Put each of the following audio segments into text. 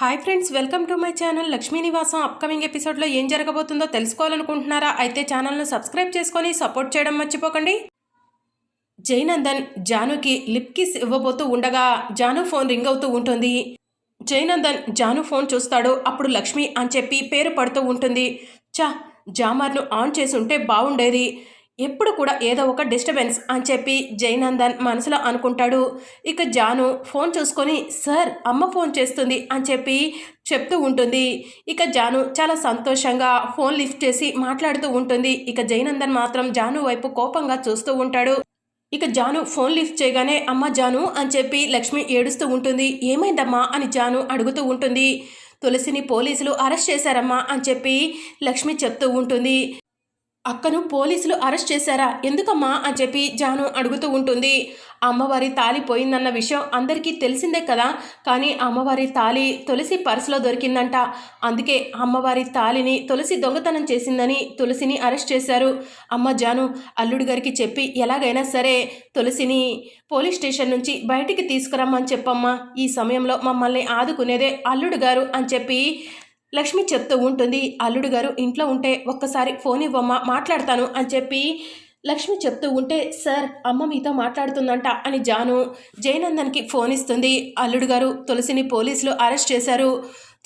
Hi friends welcome to my channel Lakshmi Nivasam upcoming ఎపిసోడ్లో ఏం జరగబోతుందో తెలుసుకోవాలనుకుంటున్నారా? అయితే ఛానల్ను సబ్స్క్రైబ్ చేసుకొని సపోర్ట్ చేయడం మర్చిపోకండి. జైనందన్ జానుకి లిప్ కిస్ ఇవ్వబోతూ ఉండగా జాను ఫోన్ రింగ్ అవుతూ ఉంటుంది. జైనందన్ జాను ఫోన్ చూస్తాడు. అప్పుడు లక్ష్మి అని చెప్పి పేరు పడుతూ ఉంటుంది. చా జామర్ను ఆన్ చేసి ఉంటే బాగుండేది. ఎప్పుడు కూడా ఏదో ఒక డిస్టర్బెన్స్ అని చెప్పి జైనందన్ మనసులో అనుకుంటాడు. ఇక జాను ఫోన్ చూసుకొని సార్ అమ్మ ఫోన్ చేస్తుంది అని చెప్పి చెప్తూ ఉంటుంది. ఇక జాను చాలా సంతోషంగా ఫోన్ లిఫ్ట్ చేసి మాట్లాడుతూ ఉంటుంది. ఇక జైనందన్ మాత్రం జాను వైపు కోపంగా చూస్తూ ఉంటాడు. ఇక జాను ఫోన్ లిఫ్ట్ చేయగానే అమ్మ జాను అని చెప్పి లక్ష్మి ఏడుస్తూ ఉంటుంది. ఏమైందమ్మా? అని జాను అడుగుతూ ఉంటుంది. తులసిని పోలీసులు అరెస్ట్ చేశారమ్మా అని చెప్పి లక్ష్మి చెప్తూ ఉంటుంది. అక్కను పోలీసులు అరెస్ట్ చేశారా? ఎందుకమ్మా? అని చెప్పి జాను అడుగుతూ ఉంటుంది. అమ్మవారి తాలి పోయిందన్న విషయం అందరికీ తెలిసిందే కదా. కానీ అమ్మవారి తాలి తులసి పర్సులో దొరికిందంట. అందుకే అమ్మవారి తాలిని తులసి దొంగతనం చేసిందని తులసిని అరెస్ట్ చేశారు. అమ్మ జాను అల్లుడి గారికి చెప్పి ఎలాగైనా సరే తులసిని పోలీస్ స్టేషన్ నుంచి బయటికి తీసుకురమ్మని చెప్పమ్మా. ఈ సమయంలో మమ్మల్ని ఆదుకునేదే అల్లుడు గారు అని చెప్పి లక్ష్మి చెప్తూ ఉంటుంది అల్లుడు గారు ఇంట్లో ఉంటే ఒక్కసారి ఫోన్ ఇవ్వమ్మా మాట్లాడతాను అని చెప్పి లక్ష్మి చెప్తూ ఉంటే సార్ అమ్మ మీతో మాట్లాడుతుందంట అని జాను జయనందన్కి ఫోన్ ఇస్తుంది. అల్లుడు గారు తులసిని పోలీసులు అరెస్ట్ చేశారు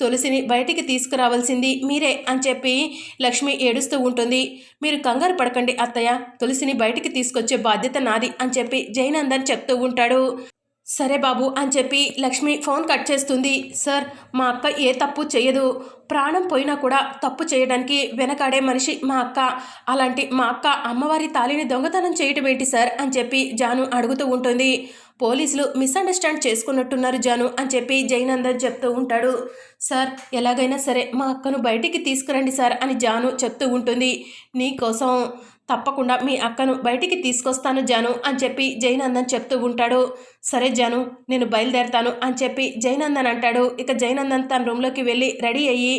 తులసిని బయటికి తీసుకురావాల్సింది మీరే అని చెప్పి లక్ష్మి ఏడుస్తూ ఉంటుంది. మీరు కంగారు పడకండి అత్తయ్య తులసిని బయటికి తీసుకొచ్చే బాధ్యత నాది అని చెప్పి జయనందన్ చెప్తూ ఉంటాడు. సరే బాబు అని చెప్పి లక్ష్మి ఫోన్ కట్ చేస్తుంది. సార్ మా అక్క ఏ తప్పు చేయదు. ప్రాణం పోయినా కూడా తప్పు చేయడానికి వెనకాడే మనిషి మా అక్క. అలాంటి మా అక్క అమ్మవారి తాలిని దొంగతనం చేయటం ఏంటి సార్? అని చెప్పి జాను అడుగుతూ ఉంటుంది. పోలీసులు మిస్అండర్స్టాండ్ చేసుకున్నట్టున్నారు జాను అని చెప్పి జైనందన్ చెప్తూ ఉంటాడు. సార్ ఎలాగైనా సరే మా అక్కను బయటికి తీసుకురండి సార్ అని జాను చెప్తూ ఉంటుంది. నీకోసం తప్పకుండా మీ అక్కను బయటికి తీసుకొస్తాను జాను అని చెప్పి జైనందన్ చెప్తూ ఉంటాడు. సరే జాను నేను బయలుదేరతాను అని చెప్పి జైనందన్ అంటాడు. ఇక జైనందన్ తన రూమ్లోకి వెళ్ళి రెడీ అయ్యి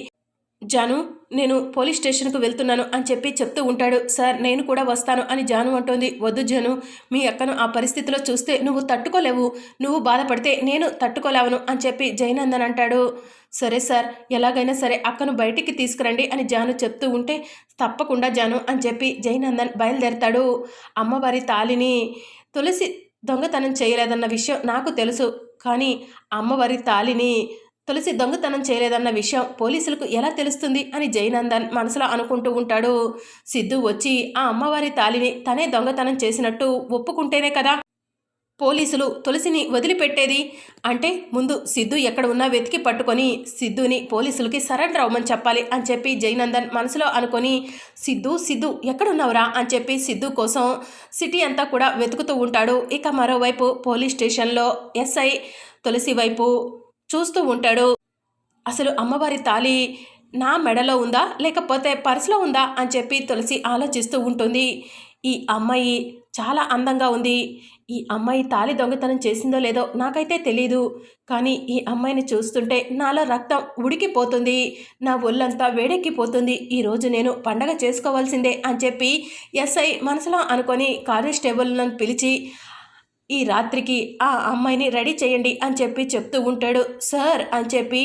జాను నేను పోలీస్ స్టేషన్కు వెళ్తున్నాను అని చెప్పి చెప్తూ ఉంటాడు. సార్ నేను కూడా వస్తాను అని జాను అంటోంది. వద్దు జాను మీ అక్కను ఆ పరిస్థితిలో చూస్తే నువ్వు తట్టుకోలేవు. నువ్వు బాధపడితే నేను తట్టుకోలేవను అని చెప్పి జైనందన్ అంటాడు. సరే సార్ ఎలాగైనా సరే అక్కను బయటికి తీసుకురండి అని జాను చెప్తూ ఉంటే తప్పకుండా జాను అని చెప్పి జైనందన్ బయలుదేరతాడు. అమ్మవారి తాలిని తులసి దొంగతనం చేయలేదన్న విషయం నాకు తెలుసు. కానీ అమ్మవారి తాలిని తులసి దొంగతనం చేయలేదన్న విషయం పోలీసులకు ఎలా తెలుస్తుంది అని జయనందన్ మనసులో అనుకుంటూ ఉంటాడు. సిద్ధు వచ్చి ఆ అమ్మవారి తాలిని తనే దొంగతనం చేసినట్టు ఒప్పుకుంటేనే కదా పోలీసులు తులసిని వదిలిపెట్టేది. అంటే ముందు సిద్ధు ఎక్కడ ఉన్నా వెతికి పట్టుకొని సిద్ధుని పోలీసులకి సరెండర్ అవ్వమని చెప్పాలి అని చెప్పి జయనందన్ మనసులో అనుకొని సిద్ధు సిద్ధు ఎక్కడున్నావురా? అని చెప్పి సిద్ధు కోసం సిటీ అంతా కూడా వెతుకుతూ ఉంటాడు. ఇక మరోవైపు పోలీస్ స్టేషన్లో ఎస్ఐ తులసి వైపు చూస్తూ ఉంటాడు. అసలు అమ్మవారి తాలి నా మెడలో ఉందా? లేకపోతే పర్సులో ఉందా? అని చెప్పి తులసి ఆలోచిస్తూ ఉంటుంది. ఈ అమ్మాయి చాలా అందంగా ఉంది. ఈ అమ్మాయి తాలి దొంగతనం చేసిందో లేదో నాకైతే తెలీదు. కానీ ఈ అమ్మాయిని చూస్తుంటే నాలో రక్తం ఉడికిపోతుంది. నా ఒళ్ళంతా వేడెక్కిపోతుంది. ఈరోజు నేను పండగ చేసుకోవాల్సిందే అని చెప్పి ఎస్ఐ మనసులో అనుకొని కానిస్టేబుల్ను పిలిచి ఈ రాత్రికి ఆ అమ్మాయిని రెడీ చేయండి అని చెప్పి చెప్తూ ఉంటాడు. సార్ అని చెప్పి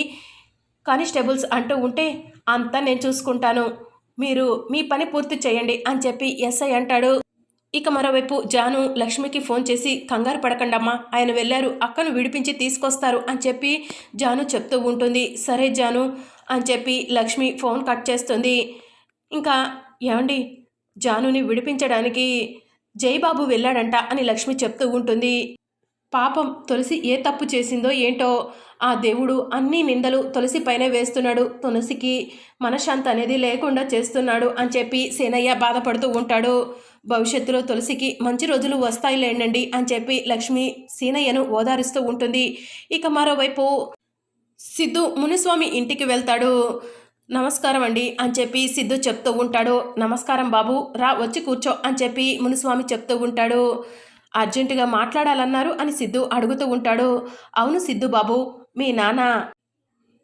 కానిస్టేబుల్స్ అంటూ ఉంటే అంతా నేను చూసుకుంటాను. మీరు మీ పని పూర్తి చేయండి అని చెప్పి ఎస్ఐ అంటాడు. ఇక మరోవైపు జాను లక్ష్మికి ఫోన్ చేసి కంగారు పడకండమ్మా ఆయన వెళ్ళారు అక్కను విడిపించి తీసుకొస్తారు అని చెప్పి జాను చెప్తూ ఉంటుంది. సరే జాను అని చెప్పి లక్ష్మి ఫోన్ కట్ చేస్తుంది. ఇంకా ఏమండి జానుని విడిపించడానికి జైబాబు వెళ్ళాడంట అని లక్ష్మి చెప్తూ ఉంటుంది. పాపం తులసి ఏ తప్పు చేసిందో ఏంటో ఆ దేవుడు అన్ని నిందలు తులసి పైనే వేస్తున్నాడు. తులసికి మనశ్శాంతి అనేది లేకుండా చేస్తున్నాడు అని చెప్పి సేనయ్య బాధపడుతూ ఉంటాడు. భవిష్యత్తులో తులసికి మంచి రోజులు వస్తాయి వస్తాయిలేండి అని చెప్పి లక్ష్మి సీనయ్యను ఓదారుస్తూ ఉంటుంది. ఇక మరోవైపు సిద్ధు మునిస్వామి ఇంటికి వెళ్తాడు. నమస్కారం అండి అని చెప్పి సిద్ధు చెప్తూ ఉంటాడు. నమస్కారం బాబు రా వచ్చి కూర్చో అని చెప్పి మునిస్వామి చెప్తూ ఉంటాడు. అర్జెంటుగా మాట్లాడాలన్నారు అని సిద్ధు అడుగుతూ ఉంటాడు. అవును సిద్ధు బాబు మీ నాన్న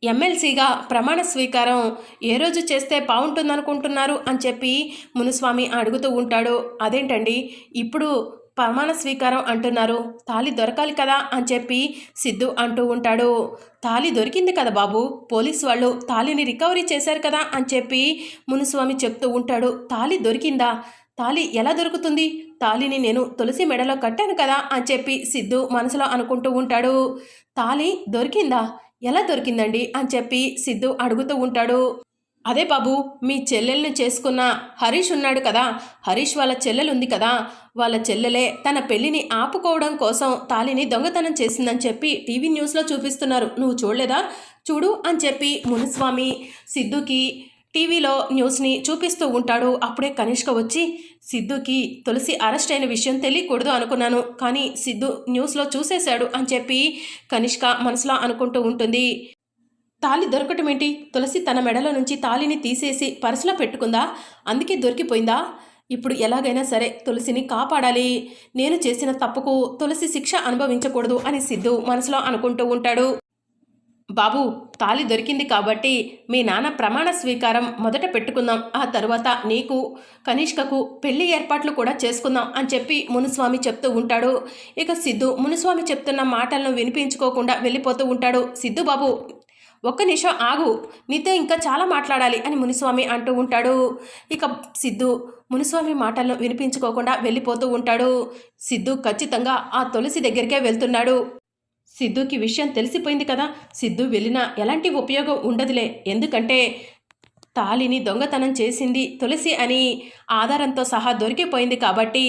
ఎమ్మెల్సీగా ప్రమాణ స్వీకారం ఏ రోజు చేస్తే బాగుంటుందనుకుంటున్నారు అని చెప్పి మునుస్వామి అడుగుతూ ఉంటాడు. అదేంటండి ఇప్పుడు ప్రమాణ స్వీకారం అంటున్నారు. తాళి దొరకాలి కదా అని చెప్పి సిద్ధు అంటూ ఉంటాడు. తాళి దొరికింది కదా బాబు. పోలీస్ వాళ్ళు తాళిని రికవరీ చేశారు కదా అని చెప్పి మునుస్వామి చెప్తూ ఉంటాడు. తాళి దొరికిందా? తాళి ఎలా దొరుకుతుంది? తాళిని నేను తులసి మెడలో కట్టాను కదా అని చెప్పి సిద్ధు మనసులో అనుకుంటూ ఉంటాడు. తాళి దొరికిందా? ఎలా దొరికిందండి? అని చెప్పి సిద్ధు అడుగుతూ ఉంటాడు. అదే బాబు మీ చెల్లెల్ని చేసుకున్న హరీష్ ఉన్నాడు కదా. హరీష్ వాళ్ళ చెల్లెలు ఉంది కదా. వాళ్ళ చెల్లెలే తన పెళ్ళిని ఆపుకోవడం కోసం తాలిని దొంగతనం చేసిందని చెప్పి టీవీ న్యూస్లో చూపిస్తున్నారు. నువ్వు చూడలేదా? చూడు అని చెప్పి మునుస్వామి సిద్ధుకి టీవీలో న్యూస్ని చూపిస్తూ ఉంటాడు. అప్పుడే కనిష్క వచ్చి సిద్ధుకి తులసి అరెస్ట్ అయిన విషయం తెలియకూడదు అనుకున్నాను. కానీ సిద్ధు న్యూస్లో చూసేశాడు అని చెప్పి కనిష్క మనసులో అనుకుంటూ ఉంటుంది. తాళి దొరకటం ఏంటి తులసి తన మెడలో నుంచి తాళిని తీసేసి పర్సులో పెట్టుకుందా? అందుకే దొరికిపోయిందా? ఇప్పుడు ఎలాగైనా సరే తులసిని కాపాడాలి. నేను చేసిన తప్పుకు తులసి శిక్ష అనుభవించకూడదు అని సిద్ధు మనసులో అనుకుంటూ ఉంటాడు. బాబు తాళి దొరికింది కాబట్టి మీ నాన్న ప్రమాణ స్వీకారం మొదట పెట్టుకుందాం. ఆ తరువాత నీకు కనిష్కకు పెళ్ళి ఏర్పాట్లు కూడా చేసుకుందాం అని చెప్పి మునుస్వామి చెప్తూ ఉంటాడు. ఇక సిద్ధు మునుస్వామి చెప్తున్న మాటలను వినిపించుకోకుండా వెళ్ళిపోతూ ఉంటాడు. సిద్ధు బాబు ఒక్క నిమిషం ఆగు. నీతో ఇంకా చాలా మాట్లాడాలి అని మునిస్వామి అంటూ ఉంటాడు. ఇక సిద్ధు మునిస్వామి మాటలను వినిపించుకోకుండా వెళ్ళిపోతూ ఉంటాడు. సిద్ధు ఖచ్చితంగా ఆ తులసి దగ్గరికే వెళ్తున్నాడు. సిద్ధుకి విషయం తెలిసిపోయింది కదా. సిద్ధు వెళ్ళినా ఎలాంటి ఉపయోగం ఉండదులే. ఎందుకంటే తాలిని దొంగతనం చేసింది తులసి అని ఆధారంతో సహా దొరికిపోయింది కాబట్టి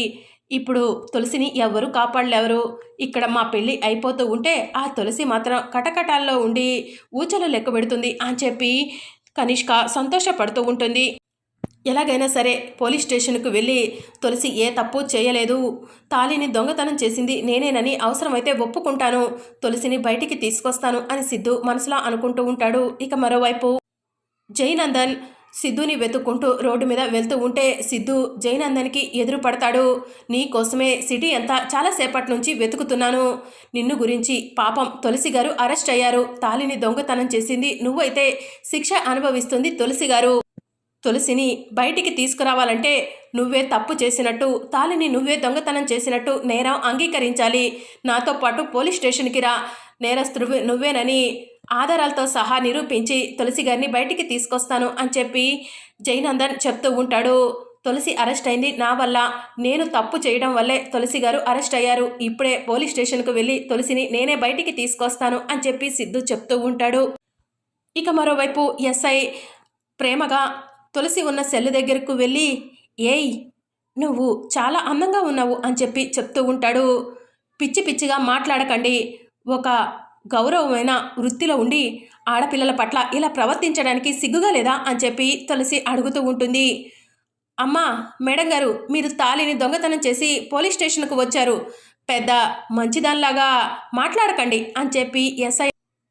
ఇప్పుడు తులసిని ఎవరు కాపాడలేవరు. ఇక్కడ మా పెళ్ళి అయిపోతూ ఉంటే ఆ తులసి మాత్రం కటకటాల్లో ఉండి ఊచలు లెక్క పెడుతుంది అని చెప్పి కనిష్క సంతోషపడుతూ ఉంటుంది. ఎలాగైనా సరే పోలీస్ స్టేషన్కు వెళ్ళి తులసి ఏ తప్పు చేయలేదు. తాళిని దొంగతనం చేసింది నేనేనని అవసరమైతే ఒప్పుకుంటాను. తులసిని బయటికి తీసుకొస్తాను అని సిద్ధు మనసులో అనుకుంటూ ఉంటాడు. ఇక మరోవైపు జైనందన్ సిద్ధుని వెతుక్కుంటూ రోడ్డు మీద వెళ్తూ ఉంటే సిద్ధు జైనందనికి ఎదురు పడతాడు. నీ కోసమే సిటీ అంతా చాలాసేపటి నుంచి వెతుకుతున్నాను. నిన్ను గురించి పాపం తులసి గారు అరెస్ట్ అయ్యారు. తాలిని దొంగతనం చేసింది నువ్వైతే శిక్ష అనుభవిస్తుంది తులసి గారు. తులసిని బయటికి తీసుకురావాలంటే నువ్వే తప్పు చేసినట్టు తాలిని నువ్వే దొంగతనం చేసినట్టు నేరం అంగీకరించాలి. నాతో పాటు పోలీస్ స్టేషన్కి రా. నేరస్తుడు నువ్వేనని ఆధారాలతో సహా నిరూపించి తులసి గారిని బయటికి తీసుకొస్తాను అని చెప్పి జైనందన్ చెప్తూ ఉంటాడు. తులసి అరెస్ట్ అయింది. నా వల్ల నేను తప్పు చేయడం వల్లే తులసి గారు అరెస్ట్ అయ్యారు. ఇప్పుడే పోలీస్ స్టేషన్కు వెళ్ళి తులసిని నేనే బయటికి తీసుకొస్తాను అని చెప్పి సిద్ధు చెప్తూ ఉంటాడు. ఇక మరోవైపు ఎస్ఐ ప్రేమగా తులసి ఉన్న సెల్లు దగ్గరకు వెళ్ళి ఏయ్ నువ్వు చాలా అందంగా ఉన్నావు అని చెప్పి చెప్తూ ఉంటాడు. పిచ్చి పిచ్చిగా మాట్లాడకండి. ఒక గౌరవమైన వృత్తిలో ఉండి ఆడపిల్లల పట్ల ఇలా ప్రవర్తించడానికి సిగ్గుగా లేదా అని చెప్పి తులసి అడుగుతూ ఉంటుంది. అమ్మా మేడం గారు మీరు తాలిని దొంగతనం చేసి పోలీస్ స్టేషన్కు వచ్చారు. పెద్ద మంచిదానిలాగా మాట్లాడకండి అని చెప్పి ఎస్ఐ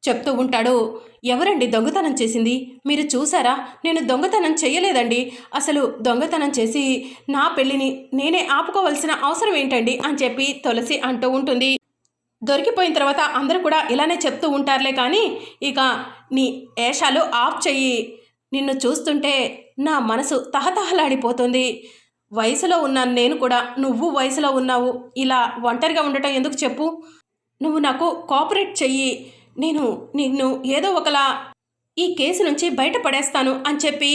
చెప్తూ ఉంటాడు. ఎవరండి దొంగతనం చేసింది? మీరు చూసారా? నేను దొంగతనం చేయలేదండి. అసలు దొంగతనం చేసి నా పెళ్ళిని నేనే ఆపుకోవాల్సిన అవసరం ఏంటండి? అని చెప్పి తులసి అంటూ ఉంటుంది. దొరికిపోయిన తర్వాత అందరూ కూడా ఇలానే చెప్తూ ఉంటారులే కానీ ఇక నీ ఏషాలు ఆఫ్ చెయ్యి. నిన్ను చూస్తుంటే నా మనసు తహతహలాడిపోతుంది. వయసులో ఉన్నాను నేను కూడా. నువ్వు వయసులో ఉన్నావు. ఇలా ఒంటరిగా ఉండటం ఎందుకు చెప్పు? నువ్వు నాకు కోఆపరేట్ చెయ్యి. నేను నిన్ను ఏదో ఒకలా ఈ కేసు నుంచి బయటపడేస్తాను అని చెప్పి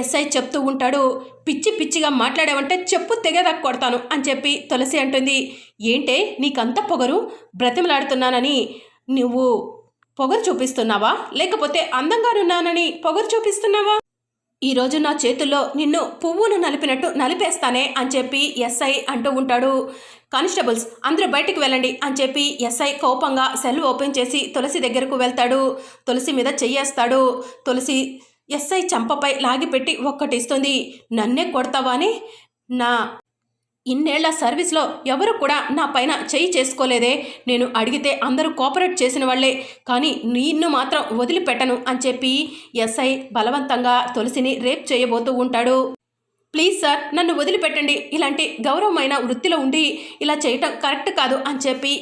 ఎస్ఐ చెప్తూ ఉంటాడు. పిచ్చి పిచ్చిగా మాట్లాడావంటే చెప్పు తెగదాకా కొడతాను అని చెప్పి తులసి అంటుంది. ఏంటే నీకంత పొగరు? బ్రతిమలాడుతున్నానని నువ్వు పొగరు చూపిస్తున్నావా? లేకపోతే అందంగానున్నానని పొగరు చూపిస్తున్నావా? ఈరోజు నా చేతుల్లో నిన్ను పువ్వును నలిపినట్టు నలిపేస్తానే అని చెప్పి ఎస్ఐ అంటూ ఉంటాడు. కానిస్టేబుల్స్ అందరూ బయటికి వెళ్ళండి అని చెప్పి ఎస్ఐ కోపంగా సెల్ ఓపెన్ చేసి తులసి దగ్గరకు వెళ్తాడు. తులసి మీద చెయ్యేస్తాడు. తులసి ఎస్ఐ చంపపై లాగిపెట్టి ఒక్కటిస్తుంది. నన్నే కొడతావా అని? నా ఇన్నేళ్ళ సర్వీస్లో ఎవరు కూడా నా పైన చేయి చేసుకోలేదే. నేను అడిగితే అందరూ కోఆపరేట్ చేసిన వాళ్ళే. కానీ నిన్ను మాత్రం వదిలిపెట్టను అని చెప్పి ఎస్ఐ బలవంతంగా తులసిని రేప్ చేయబోతూ ఉంటాడు. ప్లీజ్ సార్ నన్ను వదిలిపెట్టండి. ఇలాంటి గౌరవమైన వృత్తిలో ఉండి ఇలా చేయటం కరెక్ట్ కాదు అని చెప్పి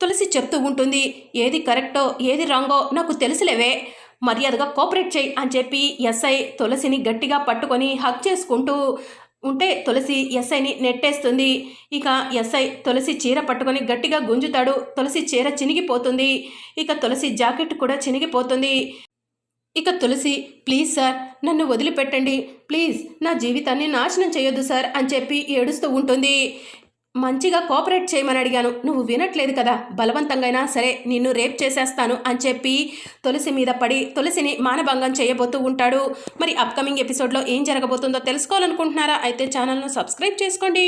తులసి చెప్తూ ఉంటుంది. ఏది కరెక్టో ఏది రాంగో నాకు తెలుసులేవే. మర్యాదగా కోఆపరేట్ చేయి అని చెప్పి ఎస్ఐ తులసిని గట్టిగా పట్టుకొని హక్ చేసుకుంటూ ఉంటే తులసి ఎస్ఐని నెట్టేస్తుంది. ఇక ఎస్ఐ తులసి చీర పట్టుకొని గట్టిగా గుంజుతాడు. తులసి చీర చినిగిపోతుంది. ఇక తులసి జాకెట్ కూడా చినిగిపోతుంది. ఇక తులసి ప్లీజ్ సార్ నన్ను వదిలిపెట్టండి. ప్లీజ్ నా జీవితాన్ని నాశనం చేయొద్దు సార్ అని చెప్పి ఏడుస్తూ ఉంటుంది. మంచిగా కోఆపరేట్ చేయమని అడిగాను. నువ్వు వినట్లేదు కదా. బలవంతంగా సరే నిన్ను రేప్ చేసేస్తాను అని చెప్పి తులసి మీద పడి తులసిని మానభంగం చేయబోతూ ఉంటాడు. మరి అప్కమింగ్ ఎపిసోడ్లో ఏం జరగబోతుందో తెలుసుకోవాలనుకుంటున్నారా? అయితే ఛానల్ను సబ్స్క్రైబ్ చేసుకోండి.